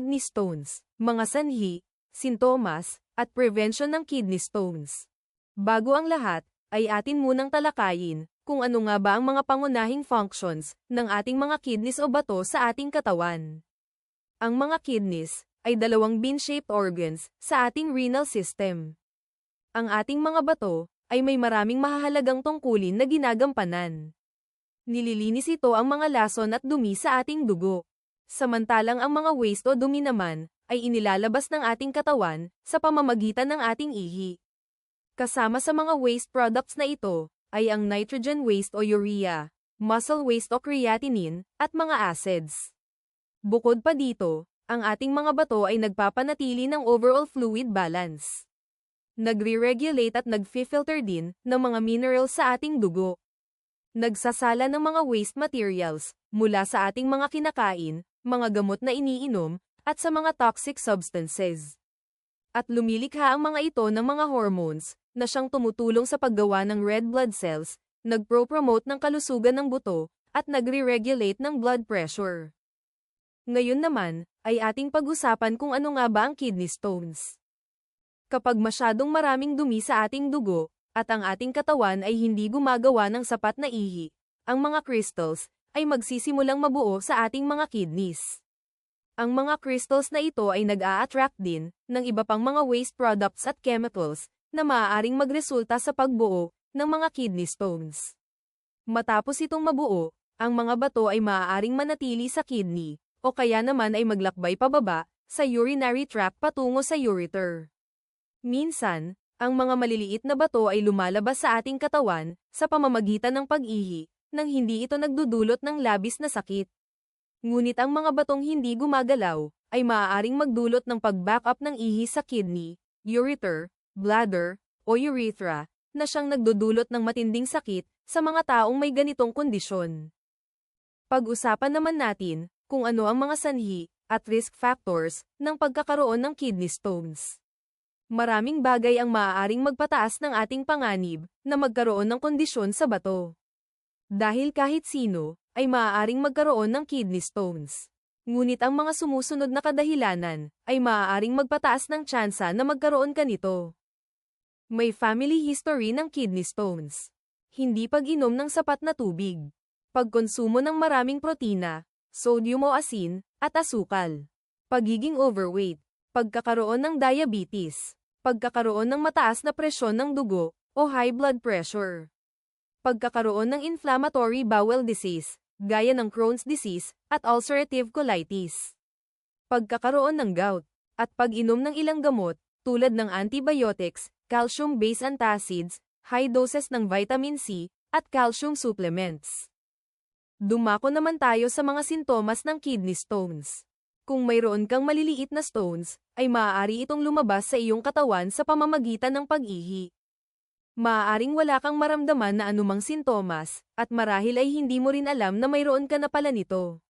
kidney stones, mga sanhi, sintomas, at prevention ng kidney stones. Bago ang lahat, ay atin munang talakayin kung ano nga ba ang mga pangunahing functions ng ating mga kidneys o bato sa ating katawan. Ang mga kidneys ay dalawang bean-shaped organs sa ating renal system. Ang ating mga bato ay may maraming mahahalagang tungkulin na ginagampanan. Nililinis ito ang mga lason at dumi sa ating dugo. Samantalang ang mga waste o dumi naman, ay inilalabas ng ating katawan, sa pamamagitan ng ating ihi. Kasama sa mga waste products na ito, ay ang nitrogen waste o urea, muscle waste o creatinine, at mga acids. Bukod pa dito, ang ating mga bato ay nagpapanatili ng overall fluid balance. Nagre-regulate at nag-filter din ng mga minerals sa ating dugo. Nagsasala ng mga waste materials mula sa ating mga kinakain, mga gamot na iniinom, at sa mga toxic substances. At lumilikha ang mga ito ng mga hormones na siyang tumutulong sa paggawa ng red blood cells, nagpro-promote ng kalusugan ng buto, at nagre-regulate ng blood pressure. Ngayon naman, ay ating pag-usapan kung ano nga ba ang kidney stones. Kapag masyadong maraming dumi sa ating dugo, at ang ating katawan ay hindi gumagawa ng sapat na ihi, ang mga crystals, ay magsisimulang mabuo sa ating mga kidneys. Ang mga crystals na ito ay nag-a-attract din ng iba pang mga waste products at chemicals na maaaring magresulta sa pagbuo ng mga kidney stones. Matapos itong mabuo, ang mga bato ay maaaring manatili sa kidney o kaya naman ay maglakbay pababa sa urinary tract patungo sa ureter. Minsan, ang mga maliliit na bato ay lumalabas sa ating katawan sa pamamagitan ng pag-ihi nang hindi ito nagdudulot ng labis na sakit. Ngunit ang mga batong hindi gumagalaw, ay maaaring magdulot ng pag-back up ng ihi sa kidney, ureter, bladder, o urethra, na siyang nagdudulot ng matinding sakit sa mga taong may ganitong kondisyon. Pag-usapan naman natin kung ano ang mga sanhi at risk factors ng pagkakaroon ng kidney stones. Maraming bagay ang maaaring magpataas ng ating panganib na magkaroon ng kondisyon sa bato. Dahil kahit sino, ay maaaring magkaroon ng kidney stones. Ngunit ang mga sumusunod na kadahilanan, ay maaaring magpataas ng tsansa na magkaroon ka nito. May family history ng kidney stones. Hindi pag-inom ng sapat na tubig. Pagkonsumo ng maraming protina, sodium o asin, at asukal. Pagiging overweight. Pagkakaroon ng diabetes. Pagkakaroon ng mataas na presyon ng dugo, o high blood pressure pagkakaroon ng inflammatory bowel disease, gaya ng Crohn's disease, at ulcerative colitis. Pagkakaroon ng gout, at pag-inom ng ilang gamot, tulad ng antibiotics, calcium-based antacids, high doses ng vitamin C, at calcium supplements. Dumako naman tayo sa mga sintomas ng kidney stones. Kung mayroon kang maliliit na stones, ay maaari itong lumabas sa iyong katawan sa pamamagitan ng pag-ihi maaaring wala kang maramdaman na anumang sintomas, at marahil ay hindi mo rin alam na mayroon ka na pala nito.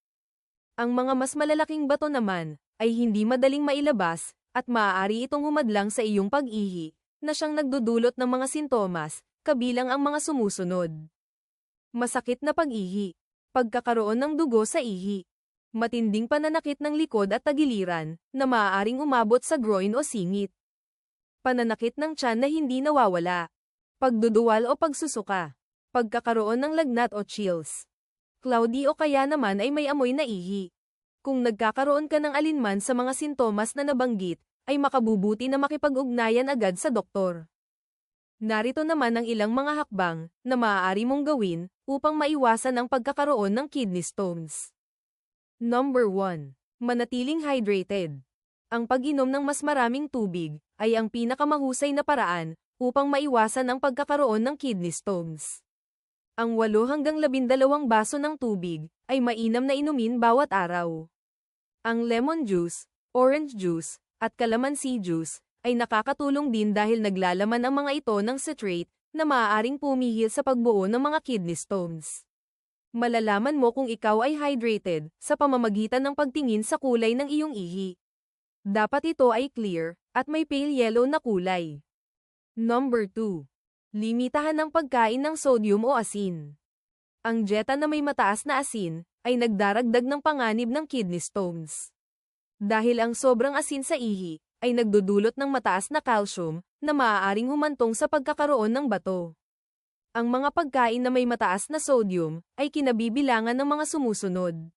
Ang mga mas malalaking bato naman, ay hindi madaling mailabas, at maaari itong humadlang sa iyong pag-ihi, na siyang nagdudulot ng mga sintomas, kabilang ang mga sumusunod. Masakit na pag-ihi. Pagkakaroon ng dugo sa ihi. Matinding pananakit ng likod at tagiliran, na maaaring umabot sa groin o singit. Pananakit ng tiyan na hindi nawawala pagduduwal o pagsusuka, pagkakaroon ng lagnat o chills. Cloudy o kaya naman ay may amoy na ihi. Kung nagkakaroon ka ng alinman sa mga sintomas na nabanggit, ay makabubuti na makipag-ugnayan agad sa doktor. Narito naman ang ilang mga hakbang na maaari mong gawin upang maiwasan ang pagkakaroon ng kidney stones. Number 1. Manatiling hydrated. Ang pag-inom ng mas maraming tubig ay ang pinakamahusay na paraan upang maiwasan ang pagkakaroon ng kidney stones. Ang 8 hanggang 12 baso ng tubig ay mainam na inumin bawat araw. Ang lemon juice, orange juice, at calamansi juice ay nakakatulong din dahil naglalaman ang mga ito ng citrate na maaaring pumihil sa pagbuo ng mga kidney stones. Malalaman mo kung ikaw ay hydrated sa pamamagitan ng pagtingin sa kulay ng iyong ihi. Dapat ito ay clear at may pale yellow na kulay. Number 2. Limitahan ng pagkain ng sodium o asin. Ang dieta na may mataas na asin ay nagdaragdag ng panganib ng kidney stones. Dahil ang sobrang asin sa ihi, ay nagdudulot ng mataas na calcium, na maaaring humantong sa pagkakaroon ng bato. Ang mga pagkain na may mataas na sodium, ay kinabibilangan ng mga sumusunod.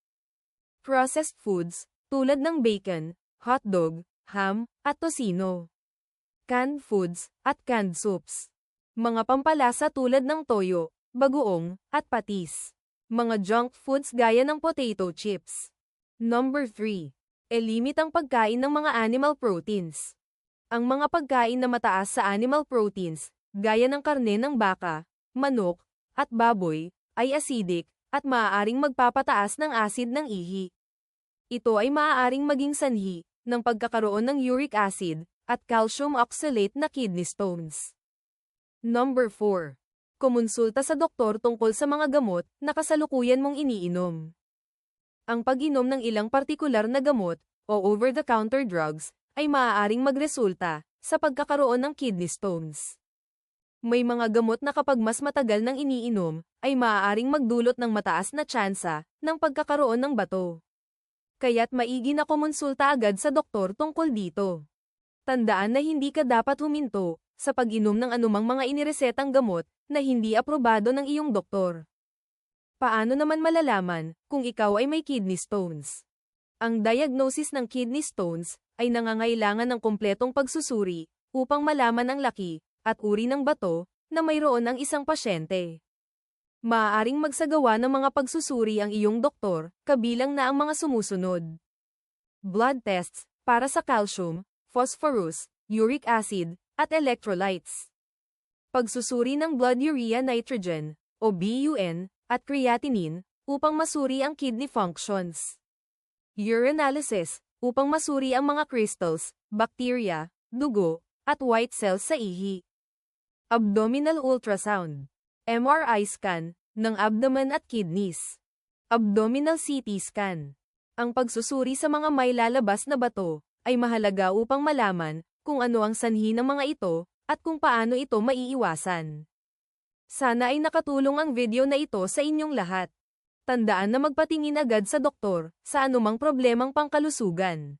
Processed foods, tulad ng bacon, hotdog, ham, at tosino. Canned foods, at canned soups. Mga pampalasa tulad ng toyo, bagoong, at patis. Mga junk foods gaya ng potato chips. Number 3. E-limit ang pagkain ng mga animal proteins. Ang mga pagkain na mataas sa animal proteins, gaya ng karne ng baka, manok, at baboy, ay acidic, at maaaring magpapataas ng acid ng ihi. Ito ay maaaring maging sanhi, ng pagkakaroon ng uric acid, at calcium oxalate na kidney stones. Number 4. Kumonsulta sa doktor tungkol sa mga gamot na kasalukuyan mong iniinom. Ang pag-inom ng ilang partikular na gamot, o over-the-counter drugs, ay maaaring magresulta sa pagkakaroon ng kidney stones. May mga gamot na kapag mas matagal nang iniinom, ay maaaring magdulot ng mataas na tsansa ng pagkakaroon ng bato. Kaya't maigi na kumonsulta agad sa doktor tungkol dito. Tandaan na hindi ka dapat huminto sa pag-inom ng anumang mga iniresetang gamot na hindi aprobado ng iyong doktor. Paano naman malalaman kung ikaw ay may kidney stones? Ang diagnosis ng kidney stones ay nangangailangan ng kumpletong pagsusuri upang malaman ang laki at uri ng bato na mayroon ang isang pasyente. Maaaring magsagawa ng mga pagsusuri ang iyong doktor, kabilang na ang mga sumusunod. Blood tests para sa calcium, phosphorus, uric acid, at electrolytes. Pagsusuri ng blood urea nitrogen, o BUN, at creatinine, upang masuri ang kidney functions. Urinalysis, upang masuri ang mga crystals, bacteria, dugo, at white cells sa ihi. Abdominal ultrasound. MRI scan, ng abdomen at kidneys. Abdominal CT scan. Ang pagsusuri sa mga may lalabas na bato, ay mahalaga upang malaman kung ano ang sanhi ng mga ito, at kung paano ito maiiwasan. Sana ay nakatulong ang video na ito sa inyong lahat. Tandaan na magpatingin agad sa doktor sa anumang problemang pangkalusugan.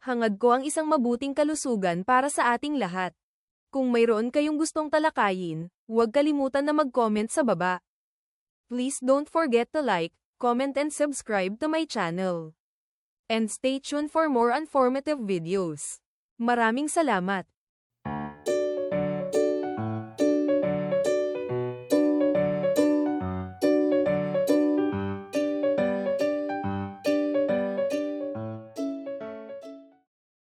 Hangad ko ang isang mabuting kalusugan para sa ating lahat. Kung mayroon kayong gustong talakayin, huwag kalimutan na mag-comment sa baba. Please don't forget to like, comment and subscribe to my channel. And stay tuned for more informative videos. Maraming salamat!